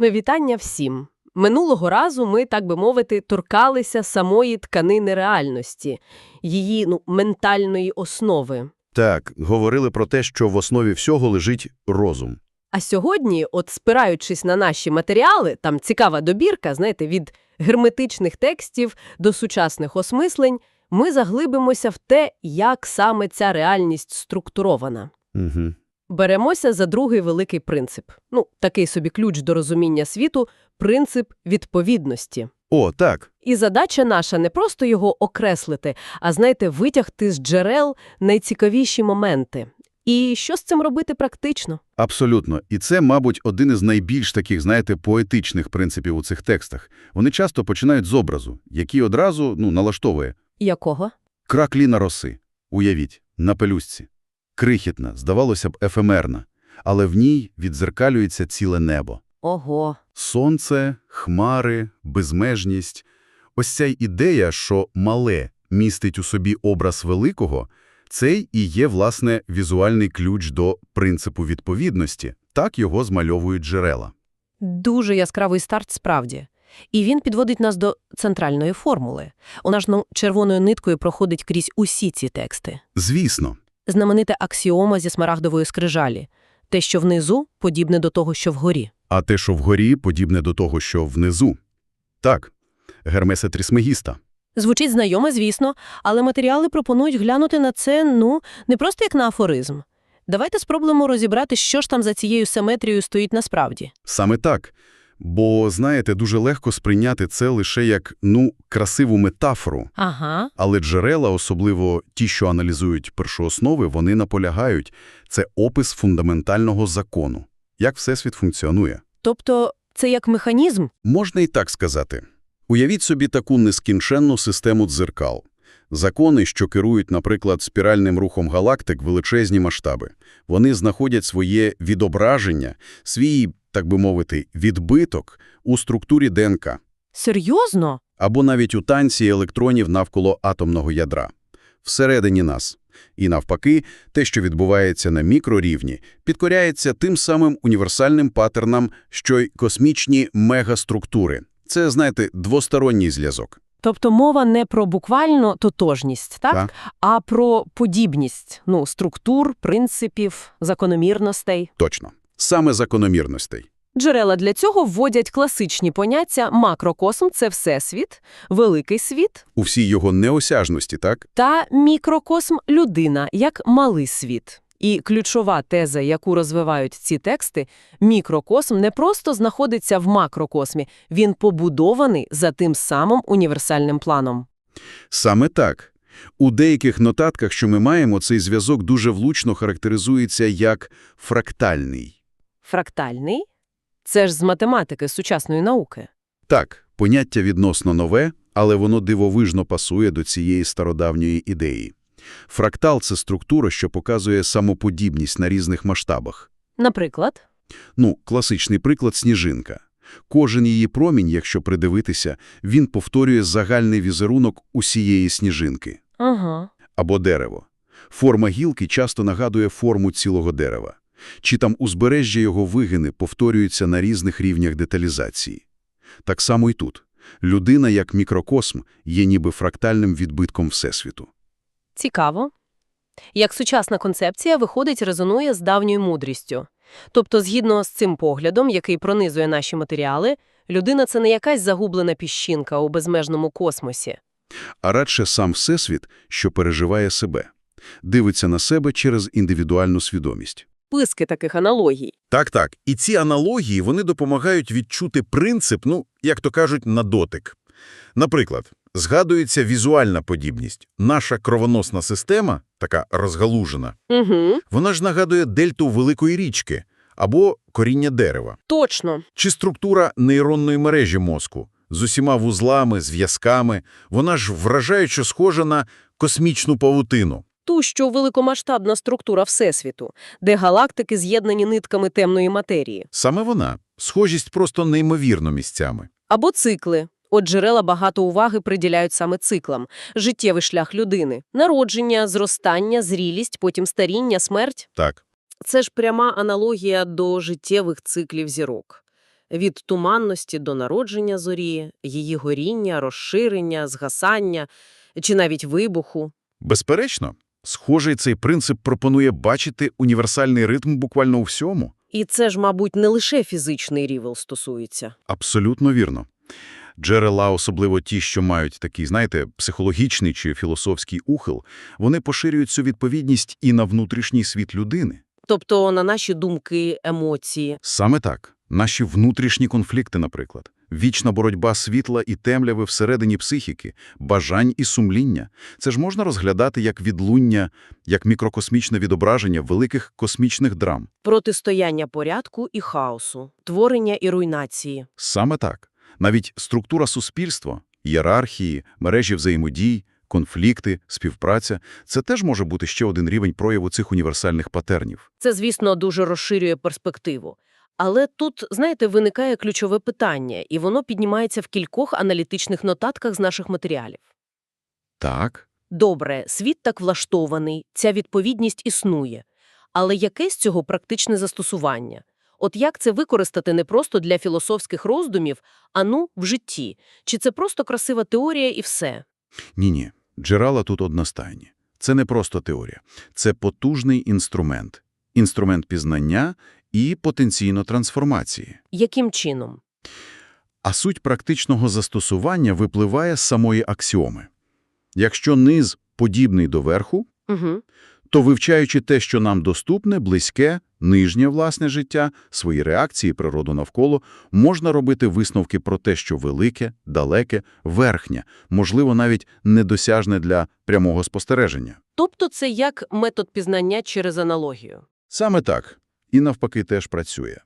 Вітання всім. Минулого разу ми, так би мовити, торкалися самої тканини реальності, її ну, ментальної основи. Так, говорили про те, що в основі всього лежить розум. А сьогодні, от спираючись на наші матеріали, там цікава добірка, знаєте, від герметичних текстів до сучасних осмислень, ми заглибимося в те, як саме ця реальність структурована. Угу. Беремося за другий великий принцип. Ну, такий собі ключ до розуміння світу – принцип відповідності. О, так. І задача наша не просто його окреслити, а, знаєте, витягти з джерел найцікавіші моменти. І що з цим робити практично? Абсолютно. І це, мабуть, один із найбільш таких, знаєте, поетичних принципів у цих текстах. Вони часто починають з образу, який одразу, ну, налаштовує. Якого? Кракліна роси. Уявіть, на пелюстці. Крихітна, здавалося б, ефемерна. Але в ній відзеркалюється ціле небо. Ого. Сонце, хмари, безмежність. Ось ця ідея, що мале містить у собі образ великого, цей і є, власне, візуальний ключ до принципу відповідності. Так його змальовують джерела. Дуже яскравий старт справді. І він підводить нас до центральної формули. Вона ж ну, червоною ниткою проходить крізь усі ці тексти. Звісно. Знаменита аксіома зі смарагдової скрижалі. Те, що внизу, подібне до того, що вгорі. А те, що вгорі, подібне до того, що внизу. Так, Гермеса Трісмегіста. Звучить знайомо, звісно, але матеріали пропонують глянути на це, ну, не просто як на афоризм. Давайте спробуємо розібрати, що ж там за цією симетрією стоїть насправді. Саме так. Бо, знаєте, дуже легко сприйняти це лише як, ну, красиву метафору. Ага. Але джерела, особливо ті, що аналізують першооснови, вони наполягають. Це опис фундаментального закону. Як Всесвіт функціонує. Тобто це як механізм? Можна і так сказати. Уявіть собі таку нескінченну систему дзеркал. Закони, що керують, наприклад, спіральним рухом галактик, величезні масштаби. Вони знаходять своє відображення, свій, так би мовити, відбиток у структурі ДНК. Серйозно? або навіть у танці електронів навколо атомного ядра. Всередині нас. І навпаки, те, що відбувається на мікрорівні, підкоряється тим самим універсальним паттернам, що й космічні мегаструктури. Це, знаєте, двосторонній зв'язок. Тобто мова не про буквально тотожність, так? Так. А про подібність, ну, структур, принципів, закономірностей. Точно. Саме закономірностей. Джерела для цього вводять класичні поняття макрокосм – це всесвіт, великий світ, У всій його неосяжності, так? та мікрокосм – людина, як малий світ. І ключова теза, яку розвивають ці тексти – мікрокосм не просто знаходиться в макрокосмі, він побудований за тим самим універсальним планом. Саме так. У деяких нотатках, що ми маємо, цей зв'язок дуже влучно характеризується як фрактальний. Фрактальний – це ж з математики, сучасної науки. Так, поняття відносно нове, але воно дивовижно пасує до цієї стародавньої ідеї. Фрактал – це структура, що показує самоподібність на різних масштабах. Наприклад, Ну, класичний приклад – сніжинка. Кожен її промінь, якщо придивитися, він повторює загальний візерунок усієї сніжинки. ага. Або дерево. Форма гілки часто нагадує форму цілого дерева. Чи там узбережжя його вигини повторюються на різних рівнях деталізації. Так само і тут. Людина, як мікрокосм, є ніби фрактальним відбитком Всесвіту. Цікаво. Як сучасна концепція виходить, резонує з давньою мудрістю. Тобто, згідно з цим поглядом, який пронизує наші матеріали, людина – це не якась загублена піщинка у безмежному космосі. А радше сам Всесвіт, що переживає себе. Дивиться на себе через індивідуальну свідомість. Писки таких аналогій. Так, так. І ці аналогії, вони допомагають відчути принцип, ну, як то кажуть, на дотик. Наприклад, згадується візуальна подібність. Наша кровоносна система, така розгалужена, Угу. вона ж нагадує дельту великої річки або коріння дерева. Точно. Чи структура нейронної мережі мозку з усіма вузлами, зв'язками, вона ж вражаюче схожа на космічну павутину. Ту, що великомасштабна структура Всесвіту, де галактики з'єднані нитками темної матерії. Саме вона. Схожість просто неймовірно місцями. Або цикли. От джерела багато уваги приділяють саме циклам. Життєвий шлях людини. Народження, зростання, зрілість, потім старіння, смерть. Так. Це ж пряма аналогія до життєвих циклів зірок. Від туманності до народження зорі, її горіння, розширення, згасання чи навіть вибуху. Безперечно, схожий цей принцип пропонує бачити універсальний ритм буквально у всьому. І це ж, мабуть, не лише фізичний рівел стосується. Абсолютно вірно. Джерела, особливо ті, що мають такий, знаєте, психологічний чи філософський ухил, вони поширюють цю відповідність і на внутрішній світ людини. Тобто на наші думки, емоції. Саме так. Наші внутрішні конфлікти, наприклад. Вічна боротьба світла і темряви всередині психіки, бажань і сумління. Це ж можна розглядати як відлуння, як мікрокосмічне відображення великих космічних драм. Протистояння порядку і хаосу, творення і руйнації. Саме так. Навіть структура суспільства, ієрархії, мережі взаємодій, конфлікти, співпраця – це теж може бути ще один рівень прояву цих універсальних патернів. Це, звісно, дуже розширює перспективу. Але тут, знаєте, виникає ключове питання, і воно піднімається в кількох аналітичних нотатках з наших матеріалів. Так. Добре, світ так влаштований, ця відповідність існує. Але яке з цього практичне застосування? От як це використати не просто для філософських роздумів, а ну, в житті? Чи це просто красива теорія і все? Ні-ні, джерела тут одностайні. Це не просто теорія. Це потужний інструмент. Інструмент пізнання і потенційно трансформації. Яким чином? А суть практичного застосування випливає з самої аксіоми. Якщо низ подібний до верху, Угу. то вивчаючи те, що нам доступне, близьке, нижнє власне життя, свої реакції, природу навколо, можна робити висновки про те, що велике, далеке, верхнє, можливо, навіть недосяжне для прямого спостереження. Тобто це як метод пізнання через аналогію. Саме так. І навпаки теж працює.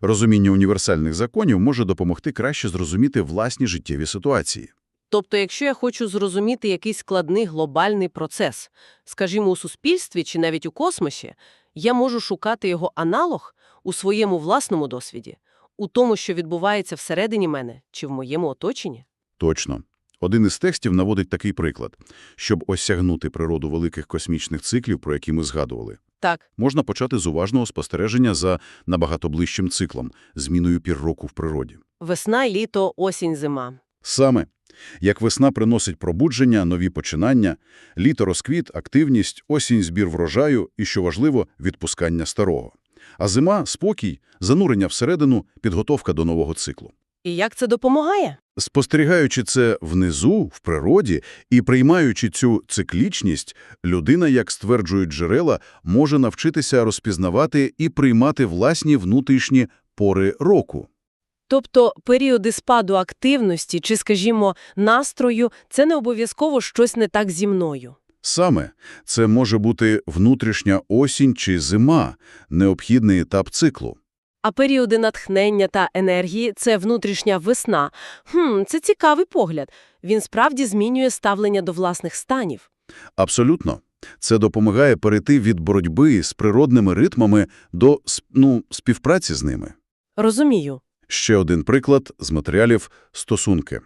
Розуміння універсальних законів може допомогти краще зрозуміти власні життєві ситуації. Тобто, якщо я хочу зрозуміти якийсь складний глобальний процес, скажімо, у суспільстві чи навіть у космосі, я можу шукати його аналог у своєму власному досвіді, у тому, що відбувається всередині мене чи в моєму оточенні. Точно. Один із текстів наводить такий приклад. Щоб осягнути природу великих космічних циклів, про які ми згадували, Так, можна почати з уважного спостереження за набагато ближчим циклом – зміною пір року в природі. весна, літо, осінь, зима. Саме. Як весна приносить пробудження, нові починання, літо – розквіт, активність, осінь – збір врожаю і, що важливо, відпускання старого. А зима – спокій, занурення всередину, підготовка до нового циклу. І як це допомагає? Спостерігаючи це внизу, в природі, і приймаючи цю циклічність, людина, як стверджують джерела, може навчитися розпізнавати і приймати власні внутрішні пори року. Тобто періоди спаду активності чи, скажімо, настрою – це не обов'язково щось не так зі мною. Саме це може бути внутрішня осінь чи зима, необхідний етап циклу. А періоди натхнення та енергії – це внутрішня весна. Хм, це цікавий погляд. Він справді змінює ставлення до власних станів. Абсолютно. Це допомагає перейти від боротьби з природними ритмами до ну, співпраці з ними. Розумію. Ще один приклад з матеріалів – стосунки.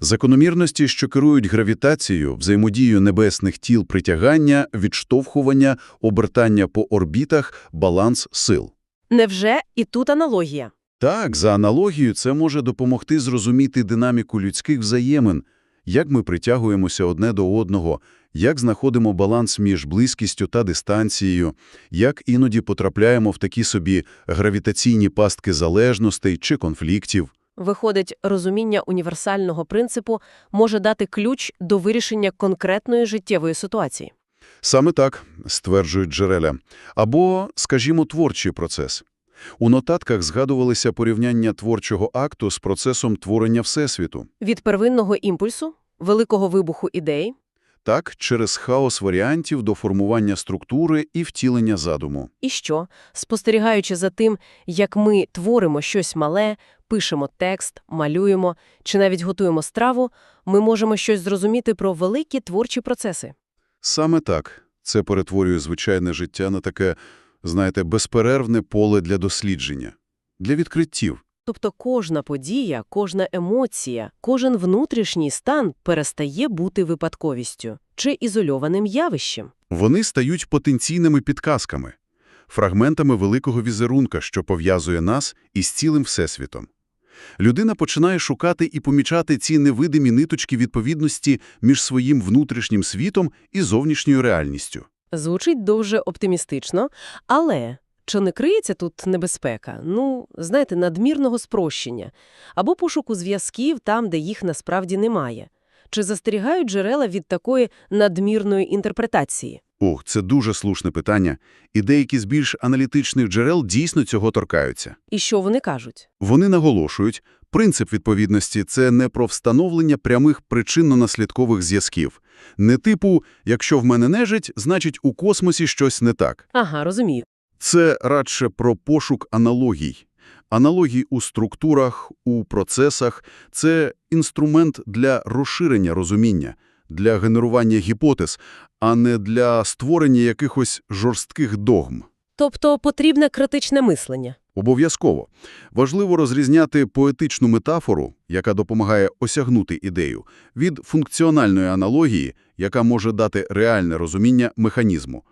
Закономірності, що керують гравітацією, взаємодією небесних тіл притягання, відштовхування, обертання по орбітах, баланс сил. Невже і тут аналогія? Так, за аналогією це може допомогти зрозуміти динаміку людських взаємин, як ми притягуємося одне до одного, як знаходимо баланс між близькістю та дистанцією, як іноді потрапляємо в такі собі гравітаційні пастки залежностей чи конфліктів. Виходить, розуміння універсального принципу може дати ключ до вирішення конкретної життєвої ситуації. Саме так, стверджують джерела. Або, скажімо, творчий процес. У нотатках згадувалися порівняння творчого акту з процесом творення Всесвіту. Від первинного імпульсу, великого вибуху ідей, Так, через хаос варіантів до формування структури і втілення задуму. і що, спостерігаючи за тим, як ми творимо щось мале, пишемо текст, малюємо чи навіть готуємо страву, ми можемо щось зрозуміти про великі творчі процеси. Саме так. Це перетворює звичайне життя на таке, знаєте, безперервне поле для дослідження, для відкриттів. Тобто кожна подія, кожна емоція, кожен внутрішній стан перестає бути випадковістю чи ізольованим явищем. Вони стають потенційними підказками, фрагментами великого візерунка, що пов'язує нас із цілим Всесвітом. Людина починає шукати і помічати ці невидимі ниточки відповідності між своїм внутрішнім світом і зовнішньою реальністю. Звучить дуже оптимістично, але чи не криється тут небезпека? Ну, знаєте, надмірного спрощення або пошуку зв'язків там, де їх насправді немає. Чи застерігають джерела від такої надмірної інтерпретації? Ох, це дуже слушне питання, і деякі з більш аналітичних джерел дійсно цього торкаються. І що вони кажуть? Вони наголошують, принцип відповідності – це не про встановлення прямих причинно-наслідкових зв'язків. Не типу «якщо в мене нежить, значить у космосі щось не так». Ага, розумію. Це радше про пошук аналогій. Аналогій у структурах, у процесах – це інструмент для розширення розуміння, для генерування гіпотез, а не для створення якихось жорстких догм. Тобто потрібне критичне мислення. Обов'язково. Важливо розрізняти поетичну метафору, яка допомагає осягнути ідею, від функціональної аналогії, яка може дати реальне розуміння механізму.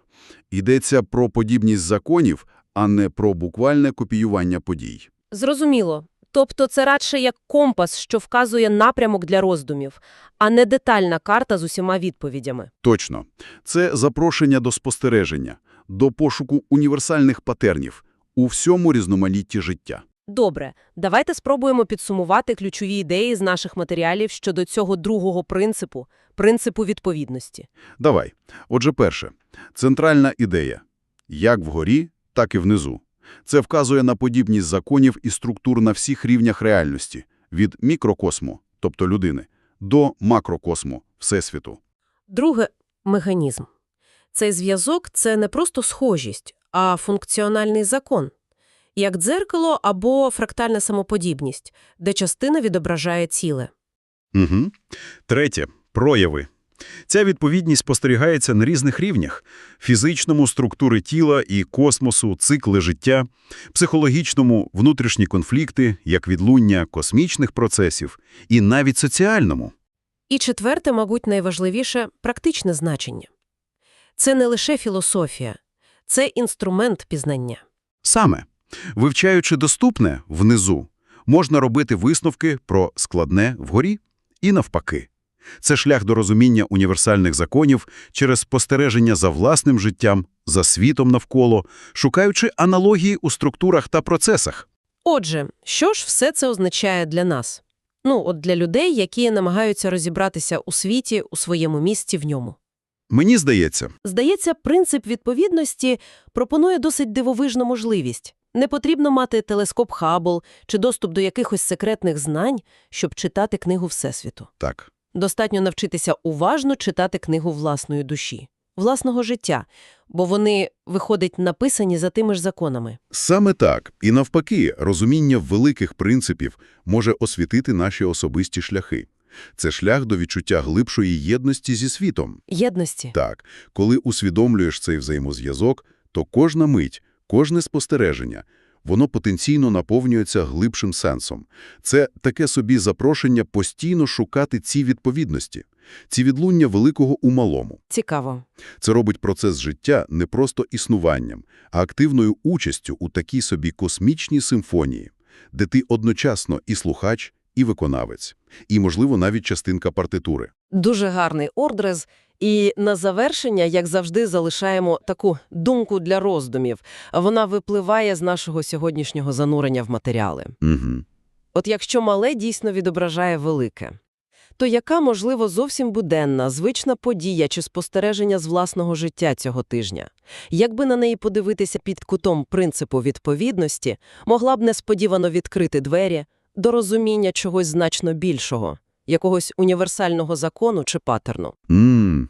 Йдеться про подібність законів, а не про буквальне копіювання подій. Зрозуміло. Тобто це радше як компас, що вказує напрямок для роздумів, а не детальна карта з усіма відповідями. Точно. Це запрошення до спостереження, до пошуку універсальних патернів у всьому різноманітті життя. Добре, давайте спробуємо підсумувати ключові ідеї з наших матеріалів щодо цього другого принципу – принципу відповідності. Давай. Отже, перше. Центральна ідея. Як вгорі, так і внизу. Це вказує на подібність законів і структур на всіх рівнях реальності. Від мікрокосму, тобто людини, до макрокосму, всесвіту. Друге – механізм. Цей зв'язок – це не просто схожість, а функціональний закон. Як дзеркало або фрактальна самоподібність, де частина відображає ціле. Угу. Третє – прояви. Ця відповідність спостерігається на різних рівнях – фізичному – структури тіла і космосу, цикли життя, психологічному – внутрішні конфлікти, як відлуння космічних процесів, і навіть соціальному. І четверте, мабуть, найважливіше – практичне значення. Це не лише філософія, це інструмент пізнання. Саме, вивчаючи доступне внизу, можна робити висновки про складне вгорі і навпаки. Це шлях до розуміння універсальних законів через спостереження за власним життям, за світом навколо, шукаючи аналогії у структурах та процесах. Отже, що ж все це означає для нас? Ну, от для людей, які намагаються розібратися у світі, у своєму місці в ньому. Мені здається, Здається, принцип відповідності пропонує досить дивовижну можливість. Не потрібно мати телескоп Хаббл чи доступ до якихось секретних знань, щоб читати книгу Всесвіту. так. Достатньо навчитися уважно читати книгу власної душі, власного життя, бо вони, виходить, написані за тими ж законами. Саме так. І навпаки, розуміння великих принципів може освітити наші особисті шляхи. Це шлях до відчуття глибшої єдності зі світом. Єдності. Так, коли усвідомлюєш цей взаємозв'язок, то кожна мить, кожне спостереження, воно потенційно наповнюється глибшим сенсом. Це таке собі запрошення постійно шукати ці відповідності, ці відлуння великого у малому. Цікаво. Це робить процес життя не просто існуванням, а активною участю у такій собі космічній симфонії, де ти одночасно і слухач, і виконавець, і, можливо, навіть частинка партитури. Дуже гарний ордрез. І на завершення, як завжди, залишаємо таку думку для роздумів. Вона випливає з нашого сьогоднішнього занурення в матеріали. Угу. От якщо мале дійсно відображає велике, то яка, можливо, зовсім буденна, звична подія чи спостереження з власного життя цього тижня? Якби на неї подивитися під кутом принципу відповідності, могла б несподівано відкрити двері до розуміння чогось значно більшого, якогось універсального закону чи паттерну. Mm.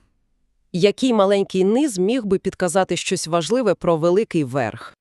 Який маленький низ міг би підказати щось важливе про великий верх?